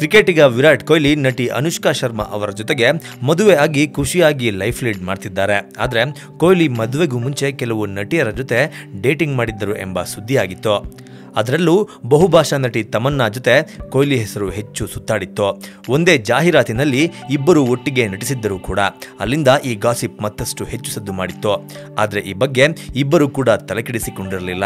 ಕ್ರಿಕೆಟಿಗ ವಿರಾಟ್ ಕೊಹ್ಲಿ ನಟಿ ಅನುಷ್ಕಾ ಶರ್ಮಾ ಅವರ ಜೊತೆಗೆ ಮದುವೆ ಆಗಿ ಖುಷಿಯಾಗಿ ಲೈಫ್ ಲೀಡ್ ಮಾಡ್ತಿದ್ದಾರೆ. ಆದರೆ ಕೊಹ್ಲಿ ಮದುವೆಗೂ ಮುಂಚೆ ಕೆಲವು ನಟಿಯರ ಜೊತೆ ಡೇಟಿಂಗ್ ಮಾಡಿದ್ದರು ಎಂಬ ಸುದ್ದಿಯಾಗಿತ್ತು. ಅದರಲ್ಲೂ ಬಹುಭಾಷಾ ನಟಿ ತಮನ್ನಾ ಜೊತೆ ಕೊಹ್ಲಿ ಹೆಸರು ಹೆಚ್ಚು ಸುತ್ತಾಡಿತ್ತು. ಒಂದೇ ಜಾಹೀರಾತಿನಲ್ಲಿ ಇಬ್ಬರು ಒಟ್ಟಿಗೆ ನಟಿಸಿದ್ದರೂ ಕೂಡ ಅಲ್ಲಿಂದ ಈ ಗಾಸಿಪ್ ಮತ್ತಷ್ಟು ಹೆಚ್ಚು ಸದ್ದು ಮಾಡಿತ್ತು. ಆದರೆ ಈ ಬಗ್ಗೆ ಇಬ್ಬರು ಕೂಡ ತಲೆಕೆಡಿಸಿಕೊಂಡಿರಲಿಲ್ಲ.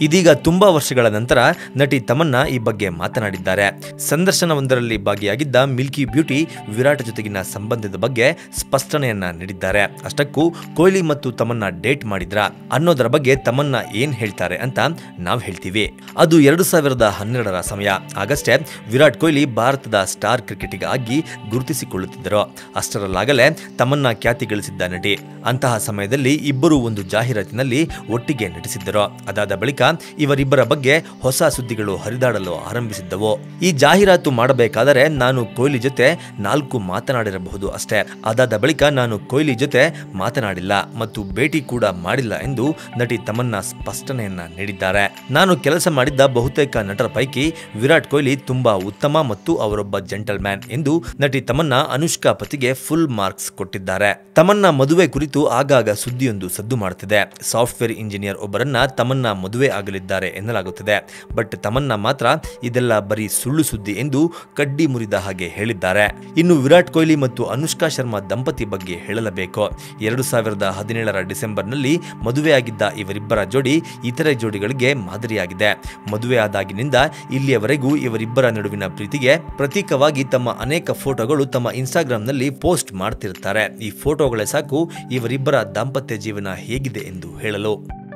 ಇದೀಗ ತುಂಬಾ ವರ್ಷಗಳ ನಂತರ ನಟಿ ತಮನ್ನಾ ಈ ಬಗ್ಗೆ ಮಾತನಾಡಿದ್ದಾರೆ. ಸಂದರ್ಶನವೊಂದರಲ್ಲಿ ಭಾಗಿಯಾಗಿದ್ದ ಮಿಲ್ಕಿ ಬ್ಯೂಟಿ ವಿರಾಟ್ ಜೊತೆಗಿನ ಸಂಬಂಧದ ಬಗ್ಗೆ ಸ್ಪಷ್ಟನೆಯನ್ನ ನೀಡಿದ್ದಾರೆ. ಅಷ್ಟಕ್ಕೂ ಕೊಹ್ಲಿ ಮತ್ತು ತಮನ್ನ ಡೇಟ್ ಮಾಡಿದ್ರ ಅನ್ನೋದರ ಬಗ್ಗೆ ತಮನ್ನ ಏನ್ ಹೇಳ್ತಾರೆ ಅಂತ ನಾವು ಹೇಳ್ತೀವಿ. ಅದು ಎರಡು ಸಾವಿರದ ಹನ್ನೆರಡರ ಸಮಯ. ಆಗಷ್ಟೇ ವಿರಾಟ್ ಕೊಹ್ಲಿ ಭಾರತದ ಸ್ಟಾರ್ ಕ್ರಿಕೆಟಿಗ ಆಗಿ ಗುರುತಿಸಿಕೊಳ್ಳುತ್ತಿದ್ದರು. ಅಷ್ಟರಲ್ಲಾಗಲೇ ತಮ್ಮನ್ನ ಖ್ಯಾತಿ ಗಳಿಸಿದ್ದ ನಟಿ. ಅಂತಹ ಸಮಯದಲ್ಲಿ ಇಬ್ಬರು ಒಂದು ಜಾಹೀರಾತಿನಲ್ಲಿ ಒಟ್ಟಿಗೆ ನಟಿಸಿದ್ದರು. ಅದಾದ ಬಳಿಕ ಇವರಿಬ್ಬರ ಬಗ್ಗೆ ಹೊಸ ಸುದ್ದಿಗಳು ಹರಿದಾಡಲು ಆರಂಭಿಸಿದ್ದವು. ಈ ಜಾಹೀರಾತು ಮಾಡಬೇಕಾದರೆ ನಾನು ಕೊಹ್ಲಿ ಜೊತೆ ನಾಲ್ಕು ಮಾತನಾಡಿರಬಹುದು ಅಷ್ಟೇ. ಅದಾದ ಬಳಿಕ ನಾನು ಕೊಹ್ಲಿ ಜೊತೆ ಮಾತನಾಡಿಲ್ಲ ಮತ್ತು ಭೇಟಿ ಕೂಡ ಮಾಡಿಲ್ಲ ಎಂದು ನಟಿ ತಮ್ಮನ್ನ ಸ್ಪಷ್ಟನೆಯನ್ನ ನೀಡಿದ್ದಾರೆ. ನಾನು ಮಾಡಿದ್ದ ಬಹುತೇಕ ನಟರ ಪೈಕಿ ವಿರಾಟ್ ಕೊಹ್ಲಿ ತುಂಬಾ ಉತ್ತಮ ಮತ್ತು ಅವರೊಬ್ಬ ಜೆಂಟಲ್ ಮ್ಯಾನ್ ಎಂದು ನಟಿ ತಮನ್ನಾ ಅನುಷ್ಕಾ ಪತಿಗೆ ಫುಲ್ ಮಾರ್ಕ್ಸ್ ಕೊಟ್ಟಿದ್ದಾರೆ. ತಮನ್ನಾ ಮದುವೆ ಕುರಿತು ಆಗಾಗ ಸುದ್ದಿಯೊಂದು ಸದ್ದು ಮಾಡುತ್ತಿದೆ ಸಾಫ್ಟ್ವೇರ್ ಇಂಜಿನಿಯರ್ ಒಬ್ಬರನ್ನ ತಮನ್ನಾ ಮದುವೆ ಆಗಲಿದ್ದಾರೆ ಎನ್ನಲಾಗುತ್ತಿದೆ. ಬಟ್ ತಮನ್ನಾ ಮಾತ್ರ ಇದೆಲ್ಲ ಬರೀ ಸುಳ್ಳು ಸುದ್ದಿ ಎಂದು ಕಡ್ಡಿ ಮುರಿದ ಹಾಗೆ ಹೇಳಿದ್ದಾರೆ. ಇನ್ನು ವಿರಾಟ್ ಕೊಹ್ಲಿ ಮತ್ತು ಅನುಷ್ಕಾ ಶರ್ಮಾ ದಂಪತಿ ಬಗ್ಗೆ ಹೇಳಲಬೇಕು. ಎರಡು ಸಾವಿರದ ಹದಿನೇಳರ ಡಿಸೆಂಬರ್ನಲ್ಲಿ ಮದುವೆಯಾಗಿದ್ದ ಇವರಿಬ್ಬರ ಜೋಡಿ ಇತರೆ ಜೋಡಿಗಳಿಗೆ ಮಾದರಿಯಾಗಿದೆ. ಮದುವೆ ಆದಾಗಿನಿಂದ ಇಲ್ಲಿಯವರೆಗೂ ಇವರಿಬ್ಬರ ನಡುವಿನ ಪ್ರೀತಿಗೆ ಪ್ರತೀಕವಾಗಿ ತಮ್ಮ ಅನೇಕ ಫೋಟೋಗಳು ತಮ್ಮ ಇನ್ಸ್ಟಾಗ್ರಾಂನಲ್ಲಿ ಪೋಸ್ಟ್ ಮಾಡ್ತಿರ್ತಾರೆ. ಈ ಫೋಟೋಗಳೇ ಸಾಕು ಇವರಿಬ್ಬರ ದಾಂಪತ್ಯ ಜೀವನ ಹೇಗಿದೆ ಎಂದು ಹೇಳಲು.